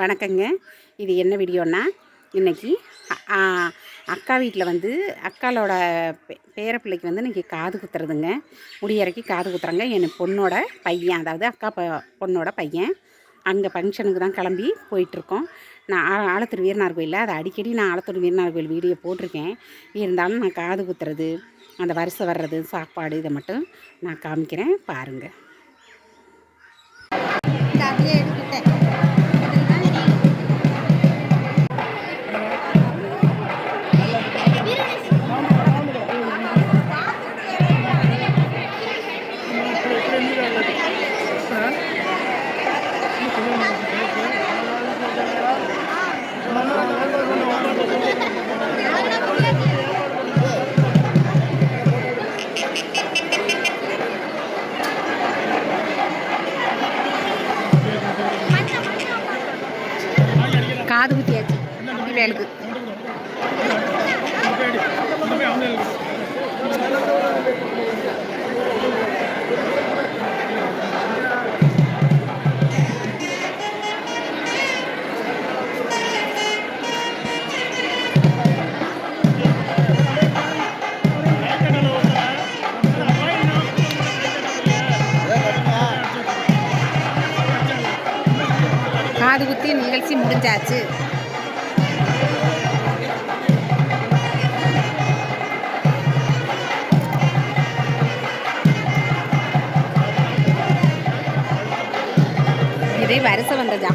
வணக்கங்க. இது என்ன வீடியோன்னா இன்றைக்கி அக்கா வீட்டில் வந்து அக்காலோட பே பேர பிள்ளைக்கு வந்து இன்றைக்கி காது குத்துறதுங்க. முடியறக்கி காது குத்துறாங்க. என் பொண்ணோட பையன் அதாவது அக்கா ப பொண்ணோட பையன் அங்கே ஃபங்க்ஷனுக்கு தான் கிளம்பி போயிட்டுருக்கோம். நான் ஆலத்தூர் வீரனார் கோயிலில் அதை அடிக்கடி நான் ஆலத்தூர் வீரனார் கோயில் வீடியோ போட்டிருக்கேன். இருந்தாலும் நான் காது குத்துறது அந்த வரிசை வர்றது சாப்பாடு இதை மட்டும் நான் காமிக்கிறேன். பாருங்கள் காது குத்தி நிகழ்ச்சி முடிஞ்சாச்சு. வரிசை வந்ததா?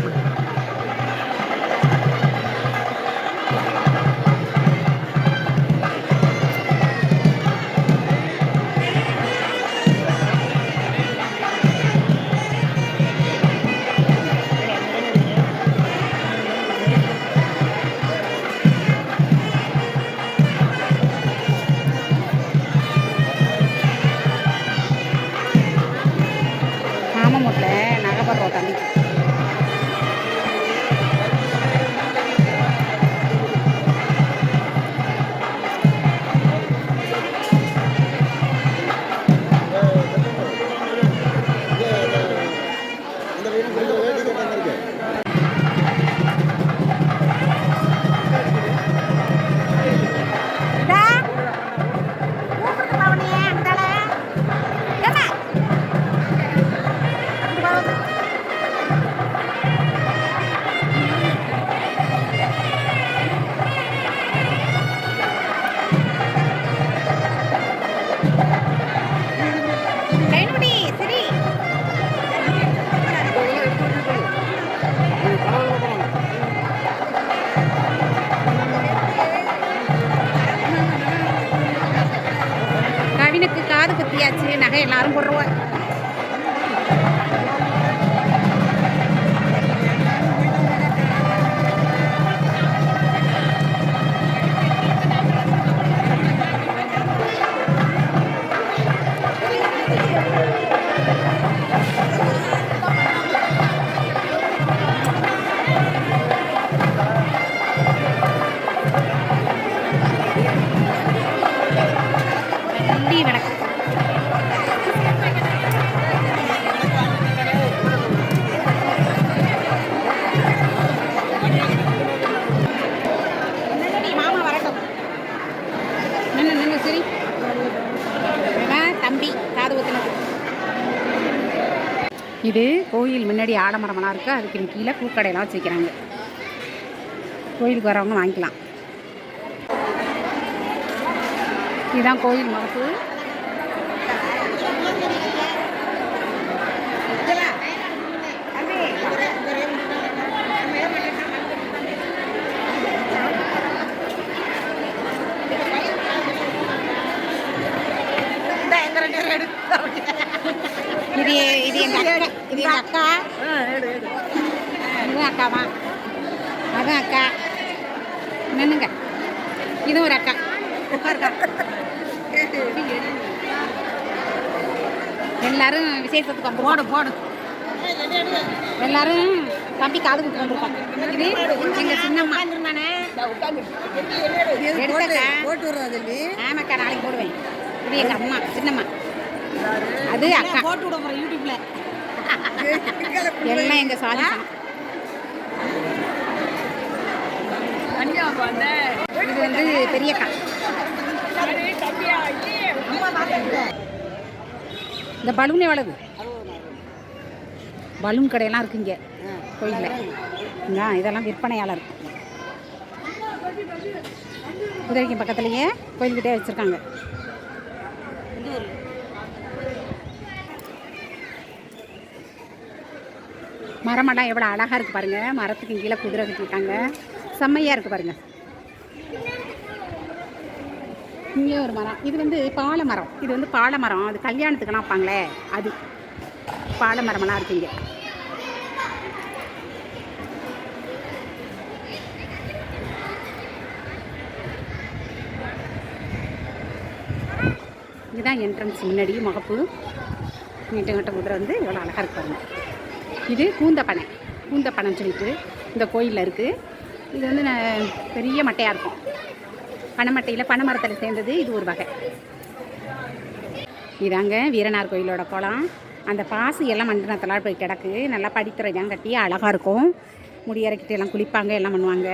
எல்லாரும் போடுறோம் இது கோயில் முன்னாடி ஆலமரமெல்லாம் இருக்குது அதுக்கு கீழே பூக்கடையெல்லாம் வச்சுக்கிறாங்க கோயிலுக்கு வரவங்க வாங்கிக்கலாம். இதுதான் கோயில் மரப்பு இது இது எங்க அக்கா இது அக்கா. இதுவும் அக்காவா அதுவும் அக்கா. நின்னுங்க இது ஒரு அக்கா. எல்லாரும் விசேஷத்துக்கு வந்து போடு போடு. எல்லாரும் தம்பி காது கொடுத்து வந்திருக்காங்க இது எங்க சின்னம்மா. போட்டு விடுறது ஆமாக்கா நாளைக்கு போடுவேன். இது எங்க அம்மா சின்னம்மா. அது அக்கா. போட்டு விட போகிறேன் யூடியூப்ல. எல்லாம் எங்க சாதி இது வந்து பெரியக்கா இந்த பலூன் எவ்வளவு? பலூன் கடையெல்லாம் இருக்கு இங்கே. கோயிலில். இங்கே இதெல்லாம் விற்பனையாளர். குதிரைக்கு பக்கத்துலேயே கோயில்கிட்டே வச்சுருக்காங்க. மரமெல்லாம் எவ்வளோ அழகாக இருக்குது பாருங்கள் மரத்துக்கு கீழே குதிரை கட்டிட்டாங்க செம்மையாக இருக்குது பாருங்கள் இங்கே ஒரு மரம். இது வந்து பாலை மரம் இது வந்து பாலை மரம் அது கல்யாணத்துக்கெல்லாம் வைப்பாங்களே. அது. பாலை மரமெல்லாம் இருக்குது இங்கே. இதுதான் என்ட்ரன்ஸ் முன்னாடி முகப்பு. நீட்டங்கிட்ட குதிரை வந்து எவ்வளோ அழகாக இருக்கு பாருங்கள் இது கூந்தப்பனை கூந்தப்பனைன்னு சொல்லிட்டு இந்த கோயிலில் இருக்குது இது வந்து பெரிய மட்டையாக இருக்கும். பனைமட்டையில் பனை மரத்தில் சேர்ந்தது இது ஒரு வகை. இதாங்க வீரனார் கோயிலோட குளம். அந்த பாசு எல்லாம் மண்டனத்தில் போய் கிடக்கு. நல்லா படித்துறைதான் கட்டி அழகாக இருக்கும். முடியறக்கிட்டு எல்லாம் குளிப்பாங்க எல்லாம் பண்ணுவாங்க.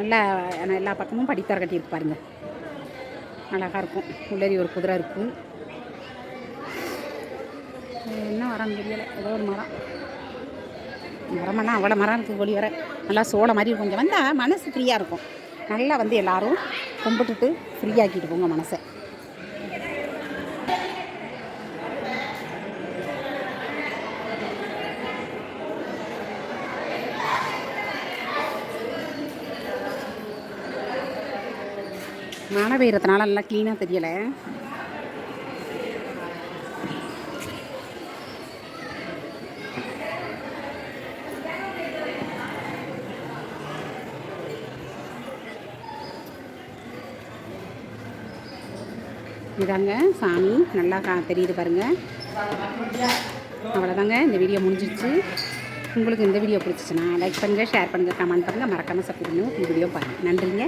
நல்லா எல்லா பக்கமும் படித்தர கட்டியிருக்கு பாருங்க. அழகாக இருக்கும். உள்ளேரி ஒரு குதிரை இருக்கும். என்ன மரம் தெரியலை. ஏதோ ஒரு மரம். மரமெல்லாம் அவ்வளோ மரம் இருக்குது ஒளி வர நல்லா சோளம் மாதிரி கொஞ்சம் வந்தால் மனசு ஃப்ரீயாக இருக்கும். நல்லா வந்து எல்லோரும் கும்பிட்டுட்டு ஃப்ரீயாக்கிட்டு போங்க மனசை. மழை பெய்கிறதுனால நல்லா க்ளீனாக தெரியலை. இதாங்க சாமி. நல்லா கா தெரியுது பாருங்கள் அவ்வளோதாங்க இந்த வீடியோ முடிஞ்சிடுச்சு உங்களுக்கு இந்த வீடியோ பிடிச்சிச்சுன்னா லைக் பண்ணுங்கள் ஷேர் பண்ணுங்கள் கமெண்ட் பண்ணுங்கள் மறக்காமல் சப்போர்ட் பண்ணுங்கள் இந்த வீடியோ பாருங்கள் நன்றிங்க.